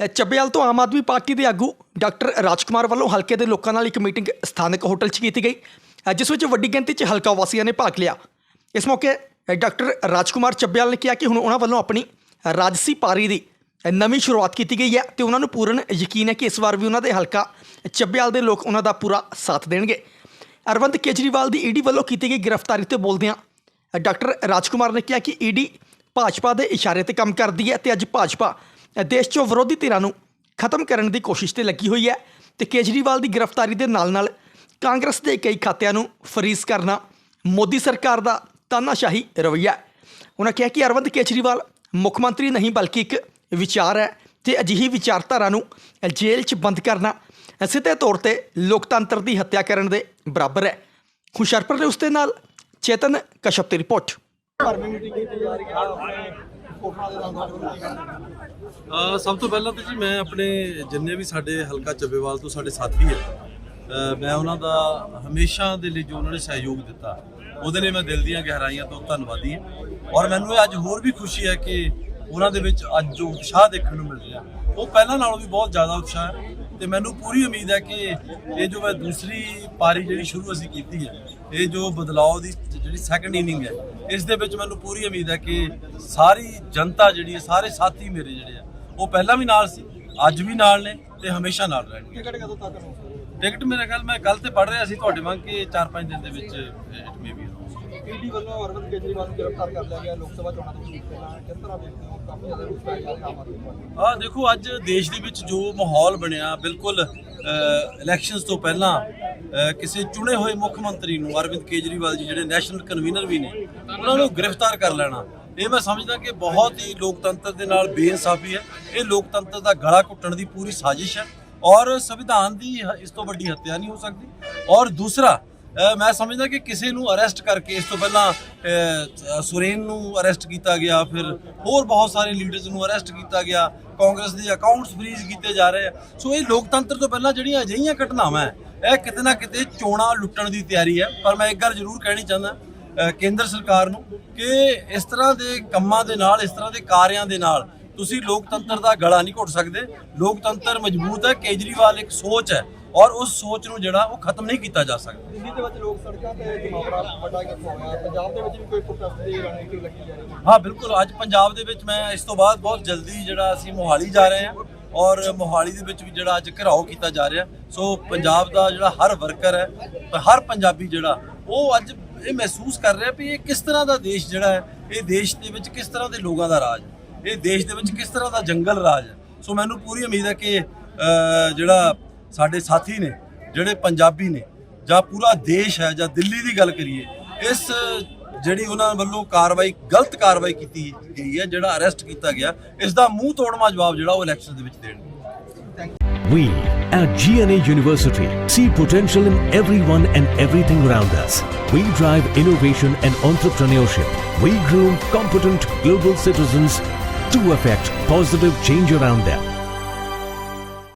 ਅ, ਚੱਬੇਵਾਲ ਤੋਂ ਆਮ ਆਦਮੀ ਪਾਰਟੀ ਦੇ ਆਗੂ ਡਾਕਟਰ ਰਾਜਕੁਮਾਰ ਵੱਲੋਂ ਹਲਕੇ ਦੇ ਲੋਕਾਂ ਨਾਲ ਇੱਕ ਮੀਟਿੰਗ ਸਥਾਨਕ ਹੋਟਲ 'ਚ ਕੀਤੀ ਗਈ ਜਿਸ ਵਿੱਚ ਵੱਡੀ ਗਿਣਤੀ 'ਚ ਹਲਕਾ ਵਾਸੀਆਂ ਨੇ ਭਾਗ ਲਿਆ। ਇਸ ਮੌਕੇ ਅ, ਡਾਕਟਰ ਰਾਜਕੁਮਾਰ ਚੱਬੇਵਾਲ ਨੇ ਕਿਹਾ ਕਿ ਹੁਣ ਉਹਨਾਂ ਵੱਲੋਂ ਆਪਣੀ ਰਾਜਸੀ ਪਾਰੀ ਦੀ ਨਵੀਂ ਸ਼ੁਰੂਆਤ ਕੀਤੀ ਗਈ ਹੈ ਤੇ ਉਹਨਾਂ ਨੂੰ ਪੂਰਨ ਯਕੀਨ ਹੈ ਕਿ ਇਸ ਵਾਰ ਵੀ ਉਹਨਾਂ ਦੇ ਹਲਕਾ ਚੱਬੇਵਾਲ ਦੇ ਲੋਕ ਉਹਨਾਂ ਦਾ ਪੂਰਾ ਸਾਥ ਦੇਣਗੇ। ਅਰਵਿੰਦ ਕੇਜਰੀਵਾਲ ਦੀ ਈਡੀ ਵੱਲੋਂ ਕੀਤੀ ਗਈ ਗ੍ਰਿਫਤਾਰੀ ਤੇ ਬੋਲਦਿਆਂ ਅ, ਡਾਕਟਰ ਰਾਜਕੁਮਾਰ ਨੇ ਕਿਹਾ ਕਿ ਈਡੀ ਭਾਜਪਾ ਦੇ ਇਸ਼ਾਰੇ ਤੇ ਕੰਮ ਕਰਦੀ ਹੈ ਤੇ ਅੱਜ ਭਾਜਪਾ ਦੇਸ਼ 'ਚੋਂ ਵਿਰੋਧੀ ਧਿਰਾਂ ਨੂੰ ਖਤਮ ਕਰਨ ਦੀ ਕੋਸ਼ਿਸ਼ ਤੇ ਲੱਗੀ ਹੋਈ ਹੈ ਤੇ ਕੇਜਰੀਵਾਲ ਦੀ ਗ੍ਰਿਫਤਾਰੀ ਦੇ ਨਾਲ-ਨਾਲ ਕਾਂਗਰਸ ਦੇ ਕਈ ਖਾਤਿਆਂ ਨੂੰ ਫਰੀਜ਼ ਕਰਨਾ ਮੋਦੀ ਸਰਕਾਰ ਦਾ ਤਾਨਾਸ਼ਾਹੀ ਰਵੱਈਆ ਉਹਨਾਂ ਕਿਹਾ ਕਿ ਅਰਵਿੰਦ ਕੇਜਰੀਵਾਲ ਮੁੱਖ ਮੰਤਰੀ ਨਹੀਂ, ਬਲਕਿ ਇੱਕ ਵਿਚਾਰ ਹੈ ਤੇ ਅਜਿਹੀ ਵਿਚਾਰਧਾਰਾ ਨੂੰ ਜੇਲ੍ਹ 'ਚ ਬੰਦ ਕਰਨਾ ਸਿੱਧੇ ਤੌਰ ਤੇ ਲੋਕਤੰਤਰ ਦੀ ਹੱਤਿਆ ਕਰਨ ਦੇ ਬਰਾਬਰ ਹੈ। ਹੁਸ਼ਿਆਰਪੁਰ ਦੇ ਉਸਦੇ ਨਾਲ ਚੇਤਨ ਕਸ਼ਪ ਦੀ ਰਿਪੋਰਟ। ਸਭ ਤੋਂ ਪਹਿਲਾਂ ਤਾਂ ਜੀ ਮੈਂ ਆਪਣੇ ਜਿੰਨੇ ਵੀ ਸਾਡੇ ਹਲਕਾ ਚੱਬੇਵਾਲ ਤੋਂ ਸਾਡੇ ਸਾਥੀ ਹੈ ਮੈਂ ਉਹਨਾਂ ਦਾ ਹਮੇਸ਼ਾ ਦੇ ਲਈ ਜੋ ਉਹਨਾਂ ਨੇ ਸਹਿਯੋਗ ਦਿੱਤਾ, ਉਹਦੇ ਲਈ ਮੈਂ ਦਿਲ ਦੀਆਂ ਗਹਿਰਾਈਆਂ ਤੋਂ ਧੰਨਵਾਦੀ ਹਾਂ। ਔਰ ਮੈਨੂੰ ਇਹ ਅੱਜ ਹੋਰ ਵੀ ਖੁਸ਼ੀ ਹੈ ਕਿ ਉਹਨਾਂ ਦੇ ਵਿੱਚ ਅੱਜ ਜੋ ਉਤਸ਼ਾਹ ਦੇਖਣ ਨੂੰ ਮਿਲ ਰਿਹਾ, ਉਹ ਪਹਿਲਾਂ ਨਾਲੋਂ ਵੀ ਬਹੁਤ ਜ਼ਿਆਦਾ ਉਤਸ਼ਾਹ ਹੈ। ਤੇ ਮੈਨੂੰ ਪੂਰੀ ਉਮੀਦ ਹੈ ਕਿ ਇਹ ਜੋ ਮੈਂ ਦੂਸਰੀ ਪਾਰੀ ਜਿਹੜੀ ਸ਼ੁਰੂ ਅਸੀਂ ਕੀਤੀ ਹੈ ਇਹ ਜੋ ਬਦਲਾਅ ਦੀ ਜਿਹੜੀ ਸੈਕੰਡ ਇਨਿੰਗ ਹੈ ਇਸ ਦੇ ਵਿੱਚ ਮੈਨੂੰ ਪੂਰੀ ਉਮੀਦ ਹੈ ਕਿ ਸਾਰੀ ਜਨਤਾ ਜਿਹੜੀ ਹੈ ਸਾਰੇ ਸਾਥੀ ਮੇਰੇ ਜਿਹੜੇ ਆ ਉਹ ਪਹਿਲਾਂ ਵੀ ਨਾਲ ਸੀ ਅੱਜ ਵੀ ਨਾਲ ਨੇ ਤੇ ਹਮੇਸ਼ਾ ਨਾਲ ਰਹਿਣਗੇ। ਟਿਕਟ ਕਦੋਂ ਤੱਕ ਟਿਕਟ ਮੇਰੇ ਖਿਆਲ ਮੈਂ ਕੱਲ ਤੇ ਪੜ ਰਿਹਾ ਸੀ ਤੁਹਾਡੇ ਵਾਂਗ ਕਿ 4-5 ਦਿਨ ਦੇ ਵਿੱਚ ਇਟ ਮੇ ਬੀ ਈਡੀ ਵੱਲੋਂ ਅਰਵਿੰਦ ਕੇਜਰੀਵਾਲ ਨੂੰ ਗ੍ਰਿਫਤਾਰ ਕਰ ਲਿਆ ਗਿਆ, ਲੋਕ ਸਭਾ ਚੋਣਾਂ ਤੋਂ ਠੀਕ ਪਹਿਲਾਂ ਕਿਸ ਤਰ੍ਹਾਂ ਵੇਖਦੇ ਹੋ? ਕਾਫੀ ਜ਼ਿਆਦਾ ਰੁਸਵਾ ਹੈ ਆਮ ਆਦਮੀ ਪਾਰਟੀ। ਆ ਦੇਖੋ, ਅੱਜ ਦੇਸ਼ ਦੇ ਵਿੱਚ ਜੋ ਮਾਹੌਲ ਬਣਿਆ, ਬਿਲਕੁਲ ਇਲੈਕਸ਼ਨਸ ਤੋਂ ਪਹਿਲਾਂ ਕਿਸੇ ਚੁਣੇ ਹੋਏ ਮੁੱਖ ਮੰਤਰੀ ਨੂੰ ਅਰਵਿੰਦ ਕੇਜਰੀਵਾਲ ਜੀ ਜਿਹੜੇ ਨੈਸ਼ਨਲ ਕਨਵੀਨਰ ਵੀ ਨੇ, ਉਹਨਾਂ ਨੂੰ ਗ੍ਰਿਫਤਾਰ ਕਰ ਲੈਣਾ। ਇਹ ਮੈਂ ਸਮਝਦਾ ਕਿ ਬਹੁਤ ਹੀ ਲੋਕਤੰਤਰ ਦੇ ਨਾਲ ਬੇਇਨਸਾਫੀ ਹੈ। ਇਹ ਲੋਕਤੰਤਰ ਦਾ ਗਲਾ ਘੁੱਟਣ ਦੀ ਪੂਰੀ ਸਾਜ਼ਿਸ਼ ਹੈ। ਔਰ ਸੰਵਿਧਾਨ ਦੀ ਇਸ ਤੋਂ ਵੱਡੀ ਹੱਤਿਆ ਨਹੀਂ ਹੋ ਸਕਦੀ। ਔਰ ਦੂਸਰਾ ਮੈਂ ਸਮਝਦਾ ਕਿ ਕਿਸੇ ਨੂੰ ਅਰੈਸਟ ਕਰਕੇ ਇਸ ਤੋਂ ਪਹਿਲਾਂ ਸੁਰੇਨ ਨੂੰ ਅਰੈਸਟ ਕੀਤਾ ਗਿਆ, ਫਿਰ ਹੋਰ ਬਹੁਤ ਸਾਰੇ ਲੀਡਰਸ ਨੂੰ ਅਰੈਸਟ ਕੀਤਾ ਗਿਆ, ਕਾਂਗਰਸ ਦੇ ਅਕਾਊਂਟਸ ਫ੍ਰੀਜ਼ ਕੀਤੇ ਜਾ ਰਹੇ ਆ। ਸੋ ਇਹ ਲੋਕਤੰਤਰ ਤੋਂ ਪਹਿਲਾਂ ਜਿਹੜੀਆਂ ਅਜਿਹੀਆਂ ਘਟਨਾਵਾਂ ਹੈ, ਇਹ ਕਿਤੇ ਨਾ ਕਿਤੇ ਚੋਣਾਂ ਲੁੱਟਣ ਦੀ ਤਿਆਰੀ ਹੈ। ਪਰ ਮੈਂ ਇੱਕ ਗੱਲ ਜ਼ਰੂਰ ਕਹਿਣੀ ਚਾਹੁੰਦਾ ਕੇਂਦਰ ਸਰਕਾਰ ਨੂੰ ਕਿ ਇਸ ਤਰ੍ਹਾਂ ਦੇ ਕੰਮਾਂ ਦੇ ਨਾਲ, ਇਸ ਤਰ੍ਹਾਂ ਦੇ ਕਾਰਿਆਂ ਦੇ ਨਾਲ ਤੁਸੀਂ ਲੋਕਤੰਤਰ ਦਾ ਗਲਾ ਨਹੀਂ ਘੁੱਟ ਸਕਦੇ। ਲੋਕਤੰਤਰ ਮਜ਼ਬੂਤ ਹੈ, ਕੇਜਰੀਵਾਲ ਇੱਕ ਸੋਚ ਹੈ। ਔਰ ਉਸ ਸੋਚ ਨੂੰ ਜਿਹੜਾ ਉਹ ਖਤਮ ਨਹੀਂ ਕੀਤਾ ਜਾ ਸਕਦਾ। ਦਿੱਲੀ ਦੇ ਵਿੱਚ ਲੋਕ ਸੜਕਾਂ ਤੇ ਜਮਾਵੜਾ ਵੱਡਾ ਕਿੱਥੋਂ ਹੋਇਆ। ਪੰਜਾਬ ਦੇ ਵਿੱਚ ਵੀ ਕੋਈ ਪ੍ਰੋਟੈਸਟ ਦੀ ਰਣਨੀਤੀ ਲੱਗੀ ਜਾ ਰਹੀ ਹੈ। ਹਾਂ ਬਿਲਕੁਲ। ਅੱਜ ਪੰਜਾਬ ਦੇ ਵਿੱਚ ਮੈਂ ਇਸ ਤੋਂ ਬਾਅਦ ਬਹੁਤ ਜਲਦੀ ਜਿਹੜਾ ਅਸੀਂ ਮੋਹਾਲੀ ਜਾ ਰਹੇ ਹਾਂ ਔਰ ਮੋਹਾਲੀ ਦੇ ਵਿੱਚ ਵੀ ਜਿਹੜਾ ਅੱਜ ਘਿਰਾਓ ਕੀਤਾ ਜਾ ਰਿਹਾ। ਸੋ ਪੰਜਾਬ ਦਾ ਜਿਹੜਾ ਹਰ ਵਰਕਰ ਹੈ ਹਰ ਪੰਜਾਬੀ ਜਿਹੜਾ ਉਹ ਅੱਜ ਇਹ ਮਹਿਸੂਸ ਕਰ ਰਿਹਾ ਵੀ ਇਹ ਕਿਸ ਤਰ੍ਹਾਂ ਦਾ ਦੇਸ਼ ਜਿਹੜਾ ਹੈ ਇਹ ਦੇਸ਼ ਦੇ ਵਿੱਚ ਕਿਸ ਤਰ੍ਹਾਂ ਦੇ ਲੋਕਾਂ ਦਾ ਰਾਜ ਇਹ ਦੇਸ਼ ਦੇ ਵਿੱਚ ਕਿਸ ਤਰ੍ਹਾਂ ਦਾ ਜੰਗਲ ਰਾਜ ਹੈ। ਸੋ ਮੈਨੂੰ ਪੂਰੀ ਉਮੀਦ ਹੈ ਕਿ ਜਿਹੜਾ ਸਾਡੇ ਸਾਥੀ ਨੇ ਜਿਹੜੇ ਪੰਜਾਬੀ ਨੇ ਜਾਂ ਪੂਰਾ ਦੇਸ਼ ਹੈ ਜਾਂ ਦਿੱਲੀ ਦੀ ਗੱਲ ਕਰੀਏ ਇਸ ਜਿਹੜੀ ਉਹਨਾਂ ਵੱਲੋਂ ਕਾਰਵਾਈ ਗਲਤ ਕਾਰਵਾਈ ਕੀਤੀ ਗਈ ਹੈ ਜਿਹੜਾ ਅਰੈਸਟ ਕੀਤਾ ਗਿਆ ਇਸ ਦਾ ਮੂੰਹ ਤੋੜਵਾ ਜਵਾਬ ਜਿਹੜਾ ਉਹ ਇਲੈਕਸ਼ਨ ਦੇ ਵਿੱਚ ਦੇਣਗੇ We at GNA University see potential in everyone and everything around us. We drive innovation and entrepreneurship. We groom competent global citizens to affect positive change around them.